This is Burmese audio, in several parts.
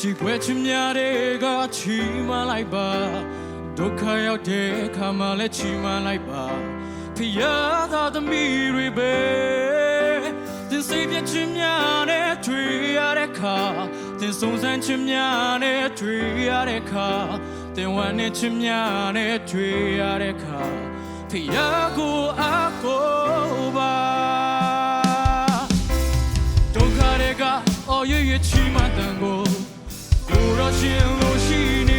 ကြည်ခွဲချင်များတွေကချီမလိုက်ပါဒုက္ခရောက်တဲ့အခါမှလည်းချီမလိုက်ပါဖျားသာသမီးတွေပဲတင်စိတ်ပြချင်များနဲ့တွေ့ရတဲ့အခါတင်ဆုံးစမ်းချင်များနဲ့တွေ့ရတဲ့အခါတင်ဝမ်းနဲ့ချင်များနဲ့တွေ့ရတဲ့အခါဖျားကိုအကိုပါ အော်ရွရွချီမှတန်ကိုကိုရရှင်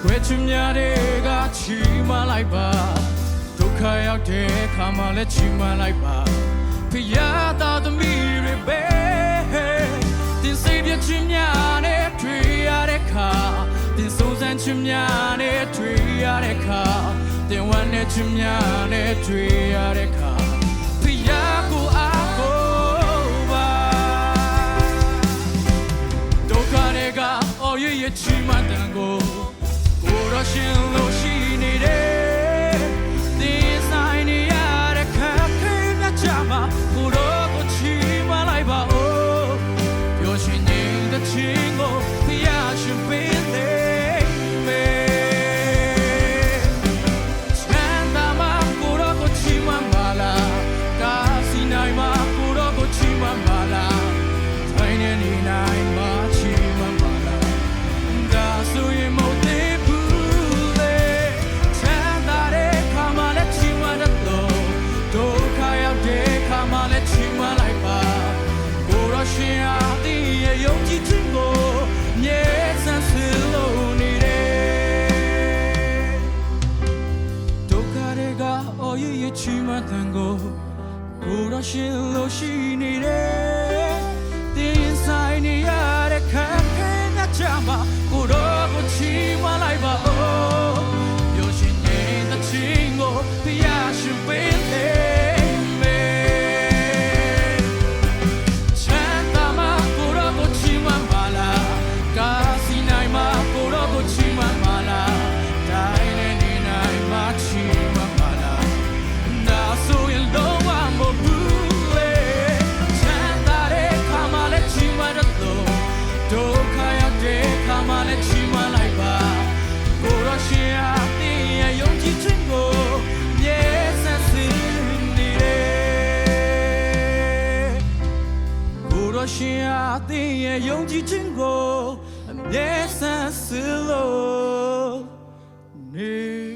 ချီခွဲချင်များတွေကချီမလိုက်ပါဒုက္ခရောက်တဲ့ခါမှလည်းချီမလိုက်ပါဖျားသားသမီးတွေပဲတင်စိတ်ပြချင်များနဲ့တွေ့ရတဲ့ခါတင်ဆုံးစမ်းချင်များနဲ့တွေ့ရတဲ့ခါတင်ဝမ်းနဲ့ချင်များနဲ့တွေ့ရတဲ့ခါဖျားကိုအားကိုပါဒုက္ခတွေကအော်ရရချီမတန်ကို ကိုရရှင်လို့ရှိနေတယ် အော်ရရချီမတန်ကိုကိုရရှင်လို့ရှိနေတယ်တင်းဆိုင်နေရတဲ့ခက်ခဲမြတ်ချမှာ ခါမှလည်းချီမလိုက်ပါကိုရောရှင်အားတင်းရဲ့ယုံကြည်ခြင်းကိုမြဲဆက်စင်နေတယ်ကိုရရှင်အသင်ရဲ့ယုံကြည်ခြင်းကိုအမြဲဆန်းစစ်လို့နေ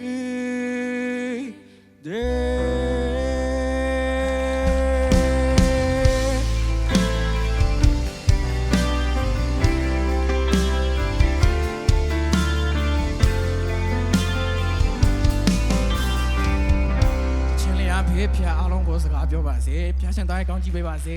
ချင်းလေးအဖေးဖျားအားလုံးကိုစကားပြောပါစေဖျားရှင်တိုင်းကောင်းကြည့်ပေးပါစေ